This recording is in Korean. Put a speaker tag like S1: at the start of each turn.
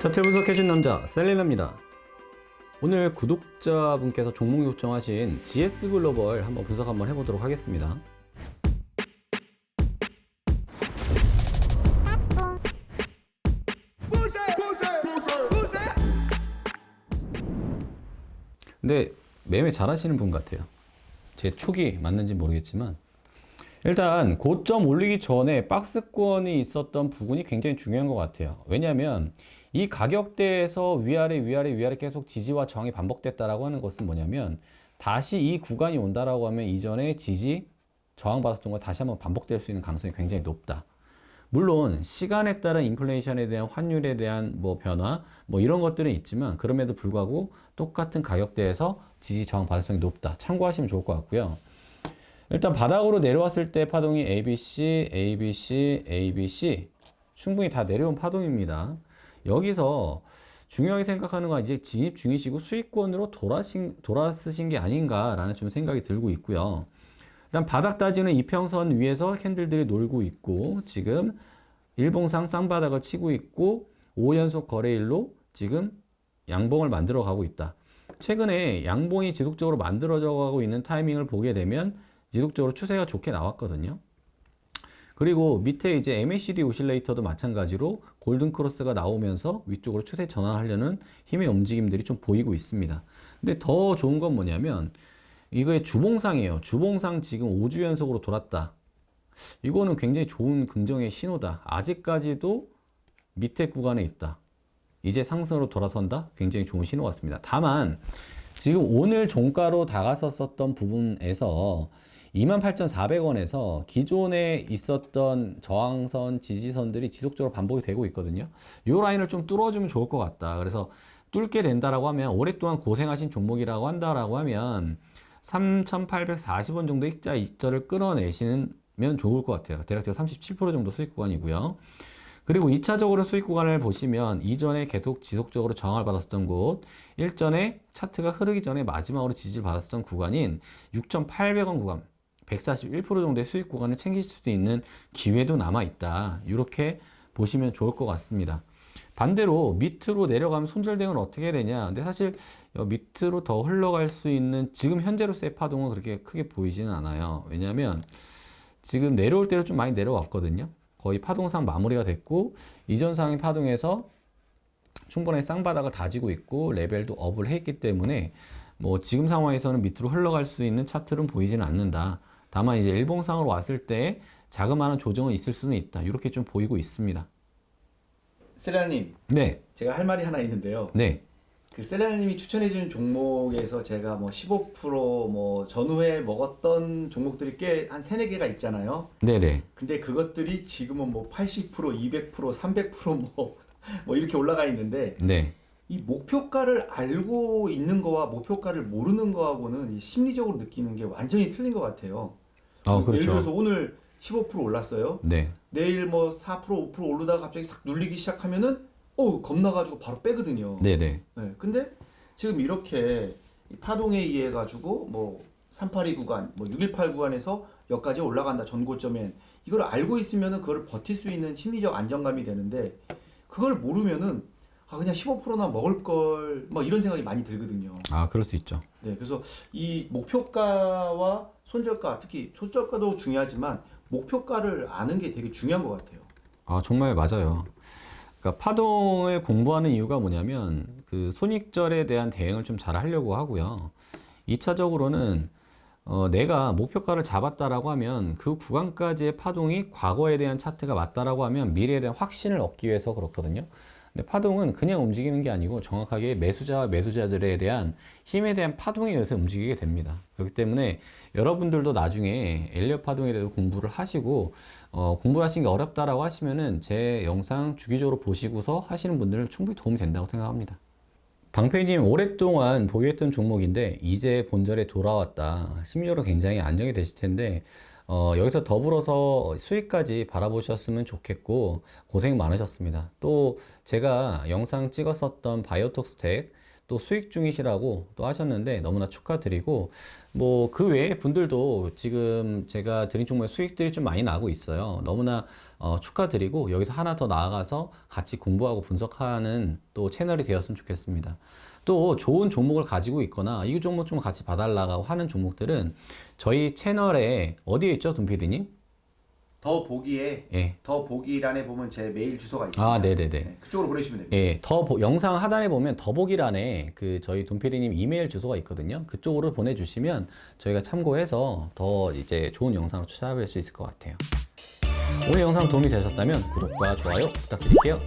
S1: 차트 분석해준 남자 셀리나입니다. 오늘 구독자분께서 종목 요청하신 GS 글로벌 한번 분석 한번 해보도록 하겠습니다. 근데 매매 잘하시는 분 같아요. 제 촉이 맞는지 모르겠지만 일단 고점 올리기 전에 박스권이 있었던 부분이 굉장히 중요한 것 같아요. 왜냐하면 이 가격대에서 위아래 위아래 위아래 계속 지지와 저항이 반복됐다라고 하는 것은 뭐냐면 다시 이 구간이 온다라고 하면 이전에 지지 저항 받았던 거 다시 한번 반복될 수 있는 가능성이 굉장히 높다. 물론 시간에 따른 인플레이션에 대한 환율에 대한 뭐 변화 뭐 이런 것들은 있지만 그럼에도 불구하고 똑같은 가격대에서 지지 저항 받을성이 높다. 참고하시면 좋을 것 같고요. 일단 바닥으로 내려왔을 때 파동이 ABC, ABC, ABC 충분히 다 내려온 파동입니다. 여기서 중요하게 생각하는 건 이제 진입 중이시고 수익권으로 돌아신, 돌아서신 게 아닌가라는 좀 생각이 들고 있고요. 일단 바닥 따지는 이평선 위에서 캔들들이 놀고 있고 지금 일봉상 쌍바닥을 치고 있고 5연속 거래일로 지금 양봉을 만들어 가고 있다. 최근에 양봉이 지속적으로 만들어져 가고 있는 타이밍을 보게 되면 지속적으로 추세가 좋게 나왔거든요. 그리고 밑에 이제 MACD 오실레이터도 마찬가지로 골든 크로스가 나오면서 위쪽으로 추세 전환하려는 힘의 움직임들이 좀 보이고 있습니다. 근데 더 좋은 건 뭐냐면 이거의 주봉상이에요. 주봉상 지금 5주 연속으로 돌았다. 이거는 굉장히 좋은 긍정의 신호다. 아직까지도 밑에 구간에 있다. 이제 상승으로 돌아선다? 굉장히 좋은 신호 같습니다. 다만, 지금 오늘 종가로 다가섰었던 부분에서 28,400원에서 기존에 있었던 저항선, 지지선들이 지속적으로 반복이 되고 있거든요. 이 라인을 좀 뚫어주면 좋을 것 같다. 그래서 뚫게 된다라고 하면 오랫동안 고생하신 종목이라고 한다라고 하면 3,840원 정도 익자 이자를 끌어내시면 좋을 것 같아요. 대략적으로 37% 정도 수익 구간이고요. 그리고 2차적으로 수익 구간을 보시면 이전에 계속 지속적으로 저항을 받았었던 곳, 일전에 차트가 흐르기 전에 마지막으로 지지를 받았었던 구간인 6,800원 구간, 141% 정도의 수익 구간을 챙기실 수 있는 기회도 남아 있다. 이렇게 보시면 좋을 것 같습니다. 반대로 밑으로 내려가면 손절 대응은 어떻게 되냐? 근데 사실 밑으로 더 흘러갈 수 있는 지금 현재로서의 파동은 그렇게 크게 보이지는 않아요. 왜냐하면 지금 내려올 때로 좀 많이 내려왔거든요. 거의 파동상 마무리가 됐고 이전 상의 파동에서 충분히 쌍바닥을 다지고 있고 레벨도 업을 했기 때문에 뭐 지금 상황에서는 밑으로 흘러갈 수 있는 차트는 보이지는 않는다. 다만 이제 일봉상으로 왔을 때 자그마한 조정은 있을 수는 있다. 이렇게 좀 보이고 있습니다.
S2: 세라님,
S1: 네,
S2: 제가 할 말이 하나 있는데요.
S1: 네,
S2: 그 세라님이 추천해주는 종목에서 제가 뭐 15%뭐 전후에 먹었던 종목들이 꽤 한 세네 개가 있잖아요.
S1: 네, 네.
S2: 근데 그것들이 지금은 뭐 80%, 200%, 300%뭐 뭐 이렇게 올라가 있는데
S1: 네.
S2: 이 목표가를 알고 있는 거와 목표가를 모르는 거하고는 이 심리적으로 느끼는 게 완전히 틀린 것 같아요.
S1: 어,
S2: 예를 들어서
S1: 그렇죠.
S2: 오늘 15% 올랐어요.
S1: 네,
S2: 내일 뭐 4%, 5% 오르다가 갑자기 싹 눌리기 시작하면은 어 겁나가지고 바로 빼거든요.
S1: 네, 네.
S2: 네, 근데 지금 이렇게 이 파동에 의해 가지고 뭐 382 구간, 뭐 618 구간에서 여기까지 올라간다 전고점엔 이걸 알고 있으면은 그걸 버틸 수 있는 심리적 안정감이 되는데 그걸 모르면은 아 그냥 15%나 먹을 걸뭐 이런 생각이 많이 들거든요.
S1: 아, 그럴 수 있죠.
S2: 네, 그래서 이 목표가와 손절가 특히 손절가도 중요하지만 목표가를 아는 게 되게 중요한 것 같아요.
S1: 아, 정말 맞아요. 그러니까 파동을 공부하는 이유가 뭐냐면 그 손익절에 대한 대응을 좀 잘 하려고 하고요. 2차적으로는 어, 내가 목표가를 잡았다라고 하면 그 구간까지의 파동이 과거에 대한 차트가 맞다라고 하면 미래에 대한 확신을 얻기 위해서 그렇거든요. 근데 파동은 그냥 움직이는 게 아니고 정확하게 매수자와 매도자들에 대한 힘에 대한 파동에 의해서 움직이게 됩니다. 그렇기 때문에 여러분들도 나중에 엘리엇 파동에 대해서 공부를 하시고 어, 공부를 하시는 게 어렵다라고 하시면은 제 영상 주기적으로 보시고서 하시는 분들은 충분히 도움이 된다고 생각합니다. 방패님 오랫동안 보유했던 종목인데 이제 본절에 돌아왔다. 심리적으로 굉장히 안정이 되실 텐데 어, 여기서 더불어서 수익까지 바라보셨으면 좋겠고 고생 많으셨습니다. 또 제가 영상 찍었었던 바이오톡스텍 또 수익 중이시라고 또 하셨는데 너무나 축하드리고 뭐 그 외에 분들도 지금 제가 드린 종목의 수익들이 좀 많이 나고 있어요. 너무나 어, 축하드리고 여기서 하나 더 나아가서 같이 공부하고 분석하는 또 채널이 되었으면 좋겠습니다. 또 좋은 종목을 가지고 있거나 이 종목 좀 같이 봐달라고 하는 종목들은 저희 채널에 어디에 있죠, 돈피디님?
S2: 더 보기에
S1: 예.
S2: 더 보기란에 보면 제 메일 주소가 있습니다.
S1: 아, 네네네.
S2: 네, 그쪽으로 보내주시면 됩니다.
S1: 예, 더 보- 영상 하단에 보면 더보기란에 그 저희 돈피디님 이메일 주소가 있거든요. 그쪽으로 보내주시면 저희가 참고해서 더 이제 좋은 영상을 찾아뵐 수 있을 것 같아요. 오늘 영상 도움이 되셨다면 구독과 좋아요 부탁드릴게요.